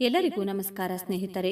ಎಲ್ಲರಿಗೂ ನಮಸ್ಕಾರ ಸ್ನೇಹಿತರೆ.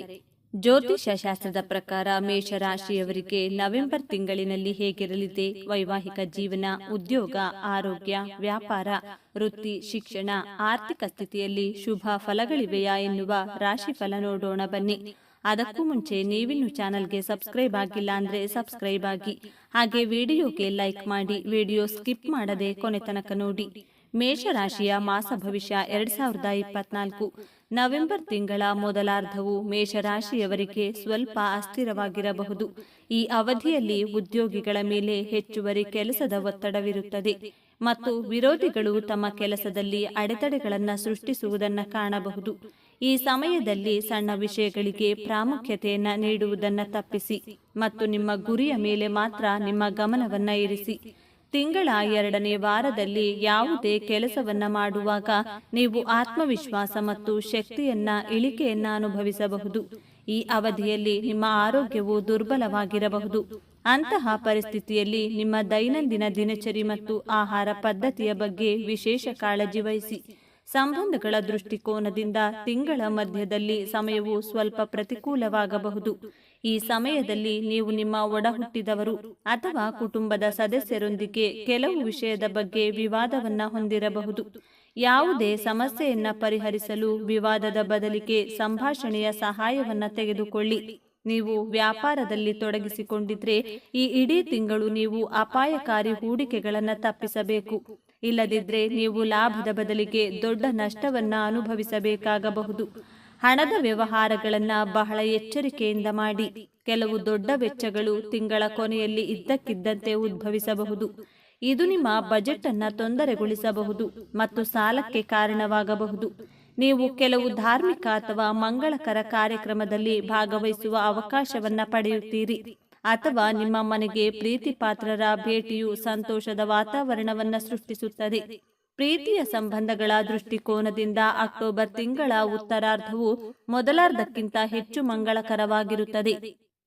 ಜ್ಯೋತಿಷ್ಯ ಶಾಸ್ತ್ರದ ಪ್ರಕಾರ ಮೇಷರಾಶಿಯವರಿಗೆ ನವೆಂಬರ್ ತಿಂಗಳಿನಲ್ಲಿ ಹೇಗಿರಲಿದೆ? ವೈವಾಹಿಕ ಜೀವನ, ಉದ್ಯೋಗ, ಆರೋಗ್ಯ, ವ್ಯಾಪಾರ, ವೃತ್ತಿ, ಶಿಕ್ಷಣ, ಆರ್ಥಿಕ ಸ್ಥಿತಿಯಲ್ಲಿ ಶುಭ ಫಲಗಳಿವೆಯಾ ಎನ್ನುವ ರಾಶಿ ಫಲ ನೋಡೋಣ ಬನ್ನಿ. ಅದಕ್ಕೂ ಮುಂಚೆ ನೀವಿನ್ನು ಚಾನಲ್ಗೆ ಸಬ್ಸ್ಕ್ರೈಬ್ ಆಗಿಲ್ಲ ಅಂದ್ರೆ ಸಬ್ಸ್ಕ್ರೈಬ್ ಆಗಿ. ಹಾಗೆ ವಿಡಿಯೋಗೆ ಲೈಕ್ ಮಾಡಿ, ವಿಡಿಯೋ ಸ್ಕಿಪ್ ಮಾಡದೆ ಕೊನೆ ತನಕ ನೋಡಿ. ಮೇಷರಾಶಿಯ ಮಾಸ ಭವಿಷ್ಯ ಎರಡ್ ಸಾವಿರದ ಇಪ್ಪತ್ನಾಲ್ಕು. ನವೆಂಬರ್ ತಿಂಗಳ ಮೊದಲಾರ್ಧವು ಮೇಷರಾಶಿಯವರಿಗೆ ಸ್ವಲ್ಪ ಅಸ್ಥಿರವಾಗಿರಬಹುದು. ಈ ಅವಧಿಯಲ್ಲಿ ಉದ್ಯೋಗಿಗಳ ಮೇಲೆ ಹೆಚ್ಚುವರಿ ಕೆಲಸದ ಒತ್ತಡವಿರುತ್ತದೆ. ಮತ್ತು ವಿರೋಧಿಗಳು ತಮ್ಮ ಕೆಲಸದಲ್ಲಿ ಅಡೆತಡೆಗಳನ್ನು ಸೃಷ್ಟಿಸುವುದನ್ನು ಕಾಣಬಹುದು. ಈ ಸಮಯದಲ್ಲಿ ಸಣ್ಣ ವಿಷಯಗಳಿಗೆ ಪ್ರಾಮುಖ್ಯತೆಯನ್ನು ನೀಡುವುದನ್ನು ತಪ್ಪಿಸಿ ಮತ್ತು ನಿಮ್ಮ ಗುರಿಯ ಮೇಲೆ ಮಾತ್ರ ನಿಮ್ಮ ಗಮನವನ್ನು ಇರಿಸಿ. ತಿಂಗಳ ಎರಡನೇ ವಾರದಲ್ಲಿ ಯಾವುದೇ ಕೆಲಸವನ್ನ ಮಾಡುವಾಗ ನೀವು ಆತ್ಮವಿಶ್ವಾಸ ಮತ್ತು ಶಕ್ತಿಯನ್ನ, ಇಳಿಕೆಯನ್ನ ಅನುಭವಿಸಬಹುದು. ಈ ಅವಧಿಯಲ್ಲಿ ನಿಮ್ಮ ಆರೋಗ್ಯವು ದುರ್ಬಲವಾಗಿರಬಹುದು. ಅಂತಹ ಪರಿಸ್ಥಿತಿಯಲ್ಲಿ ನಿಮ್ಮ ದೈನಂದಿನ ದಿನಚರಿ ಮತ್ತು ಆಹಾರ ಪದ್ಧತಿಯ ಬಗ್ಗೆ ವಿಶೇಷ ಕಾಳಜಿ ವಹಿಸಿ. ಸಂಬಂಧಗಳ ದೃಷ್ಟಿಕೋನದಿಂದ ತಿಂಗಳ ಮಧ್ಯದಲ್ಲಿ ಸಮಯವು ಸ್ವಲ್ಪ ಪ್ರತಿಕೂಲವಾಗಬಹುದು. ಈ ಸಮಯದಲ್ಲಿ ನೀವು ನಿಮ್ಮ ಒಡಹುಟ್ಟಿದವರು ಅಥವಾ ಕುಟುಂಬದ ಸದಸ್ಯರೊಂದಿಗೆ ಕೆಲವು ವಿಷಯದ ಬಗ್ಗೆ ವಿವಾದವನ್ನ ಹೊಂದಿರಬಹುದು. ಯಾವುದೇ ಸಮಸ್ಯೆಯನ್ನ ಪರಿಹರಿಸಲು ವಿವಾದದ ಬದಲಿಗೆ ಸಂಭಾಷಣೆಯ ಸಹಾಯವನ್ನ ತೆಗೆದುಕೊಳ್ಳಿ. ನೀವು ವ್ಯಾಪಾರದಲ್ಲಿ ತೊಡಗಿಸಿಕೊಂಡಿದ್ರೆ ಈ ಇಡೀ ತಿಂಗಳು ನೀವು ಅಪಾಯಕಾರಿ ಹೂಡಿಕೆಗಳನ್ನು ತಪ್ಪಿಸಬೇಕು. ಇಲ್ಲದಿದ್ರೆ ನೀವು ಲಾಭದ ಬದಲಿಗೆ ದೊಡ್ಡ ನಷ್ಟವನ್ನ ಅನುಭವಿಸಬೇಕಾಗಬಹುದು. ಹಣದ ವ್ಯವಹಾರಗಳನ್ನು ಬಹಳ ಎಚ್ಚರಿಕೆಯಿಂದ ಮಾಡಿ. ಕೆಲವು ದೊಡ್ಡ ವೆಚ್ಚಗಳು ತಿಂಗಳ ಕೊನೆಯಲ್ಲಿ ಇದ್ದಕ್ಕಿದ್ದಂತೆ ಉದ್ಭವಿಸಬಹುದು. ಇದು ನಿಮ್ಮ ಬಜೆಟ್ ಅನ್ನ ತೊಂದರೆಗೊಳಿಸಬಹುದು ಮತ್ತು ಸಾಲಕ್ಕೆ ಕಾರಣವಾಗಬಹುದು. ನೀವು ಕೆಲವು ಧಾರ್ಮಿಕ ಅಥವಾ ಮಂಗಳಕರ ಕಾರ್ಯಕ್ರಮದಲ್ಲಿ ಭಾಗವಹಿಸುವ ಅವಕಾಶವನ್ನ ಪಡೆಯುತ್ತೀರಿ. ಅಥವಾ ನಿಮ್ಮ ಮನೆಗೆ ಪ್ರೀತಿ ಪಾತ್ರರ ಭೇಟಿಯು ಸಂತೋಷದ ವಾತಾವರಣವನ್ನ ಸೃಷ್ಟಿಸುತ್ತದೆ. ಪ್ರೀತಿಯ ಸಂಬಂಧಗಳ ದೃಷ್ಟಿಕೋನದಿಂದ ಅಕ್ಟೋಬರ್ ತಿಂಗಳ ಉತ್ತರಾರ್ಧವು ಮೊದಲಾರ್ಧಕ್ಕಿಂತ ಹೆಚ್ಚು ಮಂಗಳಕರವಾಗಿರುತ್ತದೆ.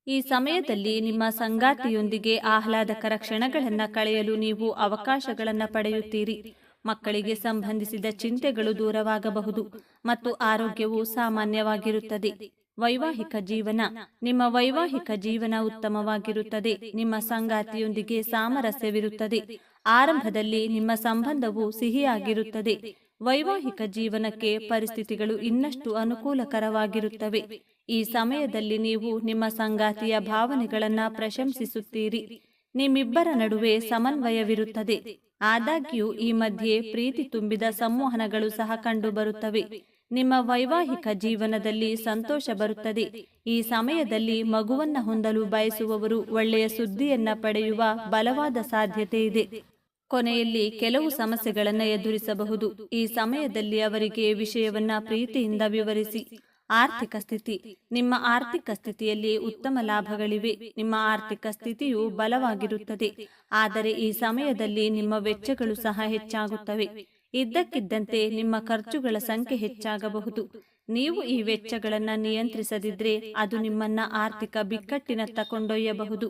ಈ ಸಮಯದಲ್ಲಿ ನಿಮ್ಮ ಸಂಗಾತಿಯೊಂದಿಗೆ ಆಹ್ಲಾದಕರ ಕ್ಷಣಗಳನ್ನು ಕಳೆಯಲು ನೀವು ಅವಕಾಶಗಳನ್ನು ಪಡೆಯುತ್ತೀರಿ. ಮಕ್ಕಳಿಗೆ ಸಂಬಂಧಿಸಿದ ಚಿಂತೆಗಳು ದೂರವಾಗಬಹುದು ಮತ್ತು ಆರೋಗ್ಯವು ಸಾಮಾನ್ಯವಾಗಿರುತ್ತದೆ. ವೈವಾಹಿಕ ಜೀವನ, ನಿಮ್ಮ ವೈವಾಹಿಕ ಜೀವನ ಉತ್ತಮವಾಗಿರುತ್ತದೆ. ನಿಮ್ಮ ಸಂಗಾತಿಯೊಂದಿಗೆ ಸಾಮರಸ್ಯವಿರುತ್ತದೆ. ಆರಂಭದಲ್ಲಿ ನಿಮ್ಮ ಸಂಬಂಧವು ಸಿಹಿಯಾಗಿರುತ್ತದೆ. ವೈವಾಹಿಕ ಜೀವನಕ್ಕೆ ಪರಿಸ್ಥಿತಿಗಳು ಇನ್ನಷ್ಟು ಅನುಕೂಲಕರವಾಗಿರುತ್ತವೆ. ಈ ಸಮಯದಲ್ಲಿ ನೀವು ನಿಮ್ಮ ಸಂಗಾತಿಯ ಭಾವನೆಗಳನ್ನು ಪ್ರಶಂಸಿಸುತ್ತೀರಿ. ನಿಮ್ಮಿಬ್ಬರ ನಡುವೆ ಸಮನ್ವಯವಿರುತ್ತದೆ. ಆದಾಗ್ಯೂ, ಈ ಮಧ್ಯೆ ಪ್ರೀತಿ ತುಂಬಿದ ಸಂವಹನಗಳು ಸಹ ಕಂಡುಬರುತ್ತವೆ. ನಿಮ್ಮ ವೈವಾಹಿಕ ಜೀವನದಲ್ಲಿ ಸಂತೋಷ ಬರುತ್ತದೆ. ಈ ಸಮಯದಲ್ಲಿ ಮಗುವನ್ನ ಹೊಂದಲು ಬಯಸುವವರು ಒಳ್ಳೆಯ ಸುದ್ದಿಯನ್ನ ಪಡೆಯುವ ಬಲವಾದ ಸಾಧ್ಯತೆ ಇದೆ. ಕೊನೆಯಲ್ಲಿ ಕೆಲವು ಸಮಸ್ಯೆಗಳನ್ನು ಎದುರಿಸಬಹುದು. ಈ ಸಮಯದಲ್ಲಿ ಅವರಿಗೆ ವಿಷಯವನ್ನ ಪ್ರೀತಿಯಿಂದ ವಿವರಿಸಿ. ಆರ್ಥಿಕ ಸ್ಥಿತಿ. ನಿಮ್ಮ ಆರ್ಥಿಕ ಸ್ಥಿತಿಯಲ್ಲಿ ಉತ್ತಮ ಲಾಭಗಳಿವೆ. ನಿಮ್ಮ ಆರ್ಥಿಕ ಸ್ಥಿತಿಯು ಬಲವಾಗಿರುತ್ತದೆ. ಆದರೆ ಈ ಸಮಯದಲ್ಲಿ ನಿಮ್ಮ ವೆಚ್ಚಗಳು ಸಹ ಹೆಚ್ಚಾಗುತ್ತವೆ. ಇದ್ದಕ್ಕಿದ್ದಂತೆ ನಿಮ್ಮ ಖರ್ಚುಗಳ ಸಂಖ್ಯೆ ಹೆಚ್ಚಾಗಬಹುದು. ನೀವು ಈ ವೆಚ್ಚಗಳನ್ನು ನಿಯಂತ್ರಿಸದಿದ್ರೆ ಅದು ನಿಮ್ಮನ್ನ ಆರ್ಥಿಕ ಬಿಕ್ಕಟ್ಟಿನತ್ತ ಕೊಂಡೊಯ್ಯಬಹುದು.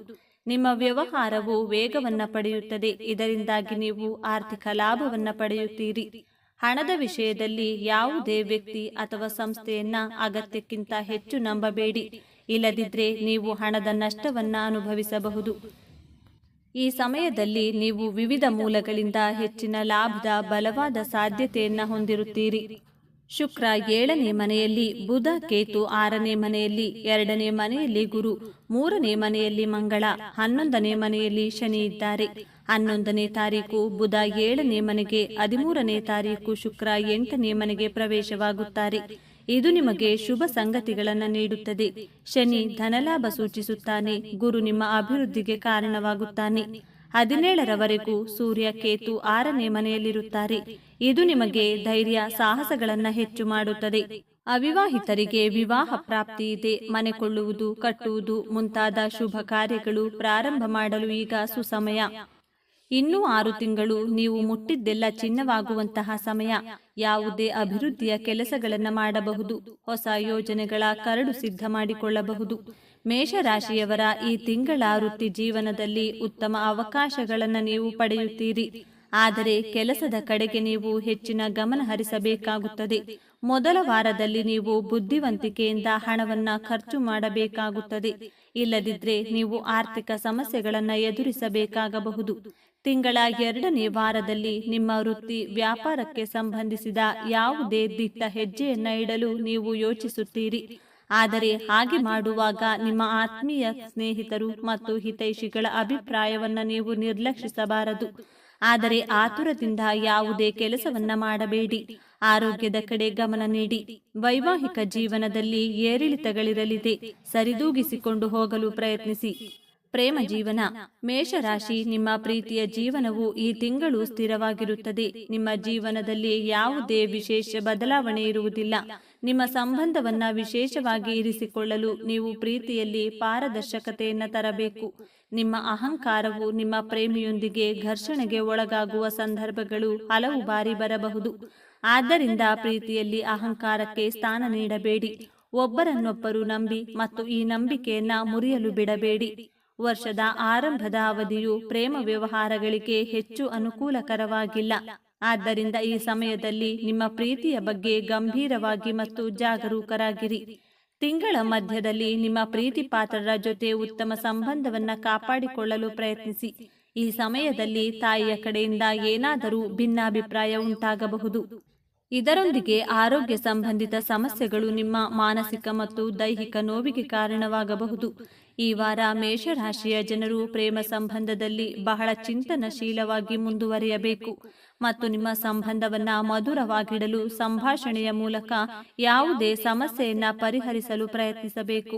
ನಿಮ್ಮ ವ್ಯವಹಾರವು ವೇಗವನ್ನ ಪಡೆಯುತ್ತದೆ. ಇದರಿಂದಾಗಿ ನೀವು ಆರ್ಥಿಕ ಲಾಭವನ್ನ ಪಡೆಯುತ್ತೀರಿ. ಹಣದ ವಿಷಯದಲ್ಲಿ ಯಾವುದೇ ವ್ಯಕ್ತಿ ಅಥವಾ ಸಂಸ್ಥೆಯನ್ನ ಅಗತ್ಯಕ್ಕಿಂತ ಹೆಚ್ಚು ನಂಬಬೇಡಿ. ಇಲ್ಲದಿದ್ರೆ ನೀವು ಹಣದ ನಷ್ಟವನ್ನ ಅನುಭವಿಸಬಹುದು. ಈ ಸಮಯದಲ್ಲಿ ನೀವು ವಿವಿಧ ಮೂಲಗಳಿಂದ ಹೆಚ್ಚಿನ ಲಾಭದ ಬಲವಾದ ಸಾಧ್ಯತೆಯನ್ನ ಹೊಂದಿರುತ್ತೀರಿ. ಶುಕ್ರ ಏಳನೇ ಮನೆಯಲ್ಲಿ, ಬುಧ ಕೇತು ಆರನೇ ಮನೆಯಲ್ಲಿ, ಎರಡನೇ ಮನೆಯಲ್ಲಿ ಗುರು, ಮೂರನೇ ಮನೆಯಲ್ಲಿ ಮಂಗಳ, ಹನ್ನೊಂದನೇ ಮನೆಯಲ್ಲಿ ಶನಿ ಇದ್ದಾರೆ. ಹನ್ನೊಂದನೇ ತಾರೀಕು ಬುಧ ಏಳನೇ ಮನೆಗೆ, ಹದಿಮೂರನೇ ತಾರೀಕು ಶುಕ್ರ ಎಂಟನೇ ಮನೆಗೆ ಪ್ರವೇಶವಾಗುತ್ತಾರೆ. ಇದು ನಿಮಗೆ ಶುಭ ಸಂಗತಿಗಳನ್ನು ನೀಡುತ್ತದೆ. ಶನಿ ಧನಲಾಭ ಸೂಚಿಸುತ್ತಾನೆ, ಗುರು ನಿಮ್ಮ ಅಭಿವೃದ್ಧಿಗೆ ಕಾರಣವಾಗುತ್ತಾನೆ. ಹದಿನೇಳರವರೆಗೂ ಸೂರ್ಯ ಕೇತು ಆರನೇ ಮನೆಯಲ್ಲಿರುತ್ತಾರೆ. ಇದು ನಿಮಗೆ ಧೈರ್ಯ, ಸಾಹಸಗಳನ್ನು ಹೆಚ್ಚು ಮಾಡುತ್ತದೆ. ಅವಿವಾಹಿತರಿಗೆ ವಿವಾಹ ಪ್ರಾಪ್ತಿ ಇದೆ. ಮನೆ ಕೊಳ್ಳುವುದು, ಕಟ್ಟುವುದು ಮುಂತಾದ ಶುಭ ಕಾರ್ಯಗಳು ಪ್ರಾರಂಭ ಮಾಡಲು ಈಗ ಸುಸಮಯ. ಇನ್ನೂ ಆರು ತಿಂಗಳು ನೀವು ಮುಟ್ಟಿದ್ದೆಲ್ಲ ಚಿನ್ನವಾಗುವಂತಹ ಸಮಯ. ಯಾವುದೇ ಅಭಿವೃದ್ಧಿಯ ಕೆಲಸಗಳನ್ನು ಮಾಡಬಹುದು. ಹೊಸ ಯೋಜನೆಗಳ ಕರಡು ಸಿದ್ಧ ಮಾಡಿಕೊಳ್ಳಬಹುದು ಮೇಷರಾಶಿಯವರ ಈ ತಿಂಗಳ ವೃತ್ತಿ ಜೀವನದಲ್ಲಿ ಉತ್ತಮ ಅವಕಾಶಗಳನ್ನು ನೀವು ಪಡೆಯುತ್ತೀರಿ. ಆದರೆ ಕೆಲಸದ ಕಡೆಗೆ ನೀವು ಹೆಚ್ಚಿನ ಗಮನ ಹರಿಸಬೇಕಾಗುತ್ತದೆ. ಮೊದಲ ವಾರದಲ್ಲಿ ನೀವು ಬುದ್ಧಿವಂತಿಕೆಯಿಂದ ಹಣವನ್ನ ಖರ್ಚು ಮಾಡಬೇಕಾಗುತ್ತದೆ. ಇಲ್ಲದಿದ್ರೆ ನೀವು ಆರ್ಥಿಕ ಸಮಸ್ಯೆಗಳನ್ನು ಎದುರಿಸಬೇಕಾಗಬಹುದು. ತಿಂಗಳ ಎರಡನೇ ವಾರದಲ್ಲಿ ನಿಮ್ಮ ವೃತ್ತಿ ವ್ಯಾಪಾರಕ್ಕೆ ಸಂಬಂಧಿಸಿದ ಯಾವುದೇ ದಿಟ್ಟ ಹೆಜ್ಜೆಯನ್ನ ಇಡಲು ನೀವು ಯೋಚಿಸುತ್ತೀರಿ. ಆದರೆ ಹಾಗೆ ಮಾಡುವಾಗ ನಿಮ್ಮ ಆತ್ಮೀಯ ಸ್ನೇಹಿತರು ಮತ್ತು ಹಿತೈಷಿಗಳ ಅಭಿಪ್ರಾಯವನ್ನ ನೀವು ನಿರ್ಲಕ್ಷಿಸಬಾರದು. ಆದರೆ ಆತುರದಿಂದ ಯಾವುದೇ ಕೆಲಸವನ್ನ ಮಾಡಬೇಡಿ. ಆರೋಗ್ಯದ ಕಡೆ ಗಮನ ನೀಡಿ. ವೈವಾಹಿಕ ಜೀವನದಲ್ಲಿ ಏರಿಳಿತಗಳಿರಲಿದೆ. ಸರಿದೂಗಿಸಿಕೊಂಡು ಹೋಗಲು ಪ್ರಯತ್ನಿಸಿ. ಪ್ರೇಮ ಜೀವನ. ಮೇಷರಾಶಿ, ನಿಮ್ಮ ಪ್ರೀತಿಯ ಜೀವನವು ಈ ತಿಂಗಳು ಸ್ಥಿರವಾಗಿರುತ್ತದೆ. ನಿಮ್ಮ ಜೀವನದಲ್ಲಿ ಯಾವುದೇ ವಿಶೇಷ ಬದಲಾವಣೆ ಇರುವುದಿಲ್ಲ. ನಿಮ್ಮ ಸಂಬಂಧವನ್ನ ವಿಶೇಷವಾಗಿ ಇರಿಸಿಕೊಳ್ಳಲು ನೀವು ಪ್ರೀತಿಯಲ್ಲಿ ಪಾರದರ್ಶಕತೆಯನ್ನು ತರಬೇಕು. ನಿಮ್ಮ ಅಹಂಕಾರವು ನಿಮ್ಮ ಪ್ರೇಮಿಯೊಂದಿಗೆ ಘರ್ಷಣೆಗೆ ಒಳಗಾಗುವ ಸಂದರ್ಭಗಳು ಹಲವು ಬಾರಿ ಬರಬಹುದು. ಆದ್ದರಿಂದ ಪ್ರೀತಿಯಲ್ಲಿ ಅಹಂಕಾರಕ್ಕೆ ಸ್ಥಾನ ನೀಡಬೇಡಿ. ಒಬ್ಬರನ್ನೊಬ್ಬರು ನಂಬಿ ಮತ್ತು ಈ ನಂಬಿಕೆಯನ್ನ ಮುರಿಯಲು ಬಿಡಬೇಡಿ. ವರ್ಷದ ಆರಂಭದ ಅವಧಿಯು ಪ್ರೇಮ ವ್ಯವಹಾರಗಳಿಗೆ ಹೆಚ್ಚು ಅನುಕೂಲಕರವಾಗಿಲ್ಲ. ಆದ್ದರಿಂದ ಈ ಸಮಯದಲ್ಲಿ ನಿಮ್ಮ ಪ್ರೀತಿಯ ಬಗ್ಗೆ ಗಂಭೀರವಾಗಿ ಮತ್ತು ಜಾಗರೂಕರಾಗಿರಿ. ತಿಂಗಳ ಮಧ್ಯದಲ್ಲಿ ನಿಮ್ಮ ಪ್ರೀತಿ ಪಾತ್ರರ ಜೊತೆ ಉತ್ತಮ ಸಂಬಂಧವನ್ನು ಕಾಪಾಡಿಕೊಳ್ಳಲು ಪ್ರಯತ್ನಿಸಿ. ಈ ಸಮಯದಲ್ಲಿ ತಾಯಿಯ ಕಡೆಯಿಂದ ಏನಾದರೂ ಭಿನ್ನಾಭಿಪ್ರಾಯ ಉಂಟಾಗಬಹುದು. ಇದರೊಂದಿಗೆ ಆರೋಗ್ಯ ಸಂಬಂಧಿತ ಸಮಸ್ಯೆಗಳು ನಿಮ್ಮ ಮಾನಸಿಕ ಮತ್ತು ದೈಹಿಕ ನೋವಿಗೆ ಕಾರಣವಾಗಬಹುದು. ಈ ವಾರ ಮೇಷರಾಶಿಯ ಜನರು ಪ್ರೇಮ ಸಂಬಂಧದಲ್ಲಿ ಬಹಳ ಚಿಂತನಶೀಲವಾಗಿ ಮುಂದುವರಿಯಬೇಕು. ಮತ್ತು ನಿಮ್ಮ ಸಂಬಂಧವನ್ನ ಮಧುರವಾಗಿಡಲು ಸಂಭಾಷಣೆಯ ಮೂಲಕ ಯಾವುದೇ ಸಮಸ್ಯೆಯನ್ನ ಪರಿಹರಿಸಲು ಪ್ರಯತ್ನಿಸಬೇಕು.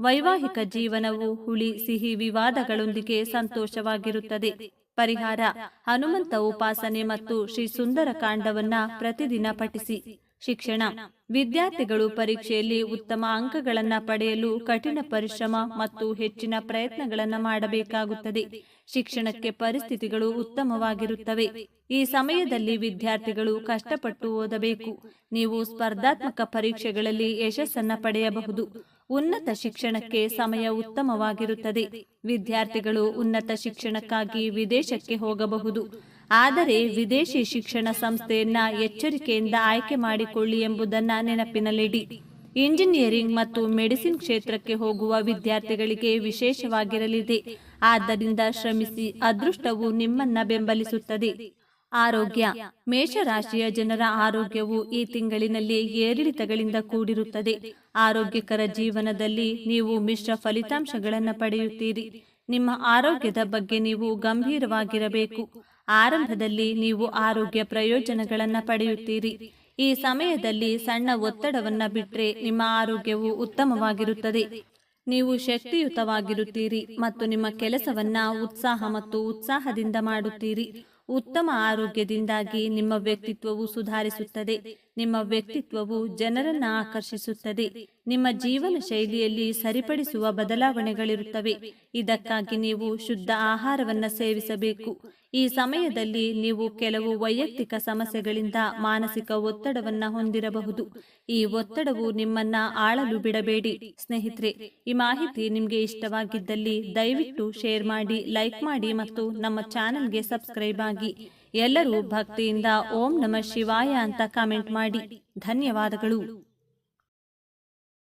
ವೈವಾಹಿಕ ಜೀವನವು ಹುಳಿ, ಸಿಹಿ ವಿವಾದಗಳೊಂದಿಗೆ ಸಂತೋಷವಾಗಿರುತ್ತದೆ. ಪರಿಹಾರ, ಹನುಮಂತ ಉಪಾಸನೆ ಮತ್ತು ಶ್ರೀ ಸುಂದರ ಕಾಂಡವನ್ನ ಪ್ರತಿದಿನ ಪಠಿಸಿ. ಶಿಕ್ಷಣ. ವಿದ್ಯಾರ್ಥಿಗಳು ಪರೀಕ್ಷೆಯಲ್ಲಿ ಉತ್ತಮ ಅಂಕಗಳನ್ನು ಪಡೆಯಲು ಕಠಿಣ ಪರಿಶ್ರಮ ಮತ್ತು ಹೆಚ್ಚಿನ ಪ್ರಯತ್ನಗಳನ್ನು ಮಾಡಬೇಕಾಗುತ್ತದೆ. ಶಿಕ್ಷಣಕ್ಕೆ ಪರಿಸ್ಥಿತಿಗಳು ಉತ್ತಮವಾಗಿರುತ್ತವೆ. ಈ ಸಮಯದಲ್ಲಿ ವಿದ್ಯಾರ್ಥಿಗಳು ಕಷ್ಟಪಟ್ಟು ಓದಬೇಕು. ನೀವು ಸ್ಪರ್ಧಾತ್ಮಕ ಪರೀಕ್ಷೆಗಳಲ್ಲಿ ಯಶಸ್ಸನ್ನು ಪಡೆಯಬಹುದು. ಉನ್ನತ ಶಿಕ್ಷಣಕ್ಕೆ ಸಮಯ ಉತ್ತಮವಾಗಿರುತ್ತದೆ. ವಿದ್ಯಾರ್ಥಿಗಳು ಉನ್ನತ ಶಿಕ್ಷಣಕ್ಕಾಗಿ ವಿದೇಶಕ್ಕೆ ಹೋಗಬಹುದು. ಆದರೆ ವಿದೇಶಿ ಶಿಕ್ಷಣ ಸಂಸ್ಥೆಯನ್ನ ಎಚ್ಚರಿಕೆಯಿಂದ ಆಯ್ಕೆ ಮಾಡಿಕೊಳ್ಳಿ ಎಂಬುದನ್ನ ನೆನಪಿನಲ್ಲಿಡಿ. ಇಂಜಿನಿಯರಿಂಗ್ ಮತ್ತು ಮೆಡಿಸಿನ್ ಕ್ಷೇತ್ರಕ್ಕೆ ಹೋಗುವ ವಿದ್ಯಾರ್ಥಿಗಳಿಗೆ ವಿಶೇಷವಾಗಿರಲಿದೆ. ಆದ್ದರಿಂದ ಶ್ರಮಿಸಿ ಅದೃಷ್ಟವು ನಿಮ್ಮನ್ನ ಬೆಂಬಲಿಸುತ್ತದೆ. ಆರೋಗ್ಯ. ಮೇಷರಾಶಿಯ ಜನರ ಆರೋಗ್ಯವು ಈ ತಿಂಗಳಿನಲ್ಲಿ ಏರಿಳಿತಗಳಿಂದ ಕೂಡಿರುತ್ತದೆ. ಆರೋಗ್ಯಕರ ಜೀವನದಲ್ಲಿ ನೀವು ಮಿಶ್ರ ಫಲಿತಾಂಶಗಳನ್ನು ಪಡೆಯುತ್ತೀರಿ. ನಿಮ್ಮ ಆರೋಗ್ಯದ ಬಗ್ಗೆ ನೀವು ಗಂಭೀರವಾಗಿರಬೇಕು. ಆರಂಭದಲ್ಲಿ ನೀವು ಆರೋಗ್ಯ ಪ್ರಯೋಜನಗಳನ್ನು ಪಡೆಯುತ್ತೀರಿ. ಈ ಸಮಯದಲ್ಲಿ ಸಣ್ಣ ಒತ್ತಡವನ್ನು ಬಿಟ್ಟರೆ ನಿಮ್ಮ ಆರೋಗ್ಯವು ಉತ್ತಮವಾಗಿರುತ್ತದೆ. ನೀವು ಶಕ್ತಿಯುತವಾಗಿರುತ್ತೀರಿ ಮತ್ತು ನಿಮ್ಮ ಕೆಲಸವನ್ನ ಉತ್ಸಾಹ ಮತ್ತು ಉತ್ಸಾಹದಿಂದ ಮಾಡುತ್ತೀರಿ. ಉತ್ತಮ ಆರೋಗ್ಯದಿಂದಾಗಿ ನಿಮ್ಮ ವ್ಯಕ್ತಿತ್ವವು ಸುಧಾರಿಸುತ್ತದೆ. ನಿಮ್ಮ ವ್ಯಕ್ತಿತ್ವವು ಜನರನ್ನು ಆಕರ್ಷಿಸುತ್ತದೆ. ನಿಮ್ಮ ಜೀವನ ಶೈಲಿಯಲ್ಲಿ ಸರಿಪಡಿಸುವ ಬದಲಾವಣೆಗಳಿರುತ್ತವೆ. ಇದಕ್ಕಾಗಿ ನೀವು ಶುದ್ಧ ಆಹಾರವನ್ನು ಸೇವಿಸಬೇಕು. ಈ ಸಮಯದಲ್ಲಿ ನೀವು ಕೆಲವು ವೈಯಕ್ತಿಕ ಸಮಸ್ಯೆಗಳಿಂದ ಮಾನಸಿಕ ಒತ್ತಡವನ್ನು ಹೊಂದಿರಬಹುದು. ಈ ಒತ್ತಡವು ನಿಮ್ಮನ್ನ ಆಳಲು ಬಿಡಬೇಡಿ. ಸ್ನೇಹಿತರೆ, ಈ ಮಾಹಿತಿ ನಿಮಗೆ ಇಷ್ಟವಾಗಿದ್ದಲ್ಲಿ ದಯವಿಟ್ಟು ಶೇರ್ ಮಾಡಿ, ಲೈಕ್ ಮಾಡಿ ಮತ್ತು ನಮ್ಮ ಚಾನೆಲ್ಗೆ ಸಬ್ಸ್ಕ್ರೈಬ್ ಆಗಿ. ಎಲ್ಲರೂ ಭಕ್ತಿಯಿಂದ ಓಂ ನಮ ಶಿವಾಯ ಅಂತ ಕಾಮೆಂಟ್ ಮಾಡಿ. ಧನ್ಯವಾದಗಳು.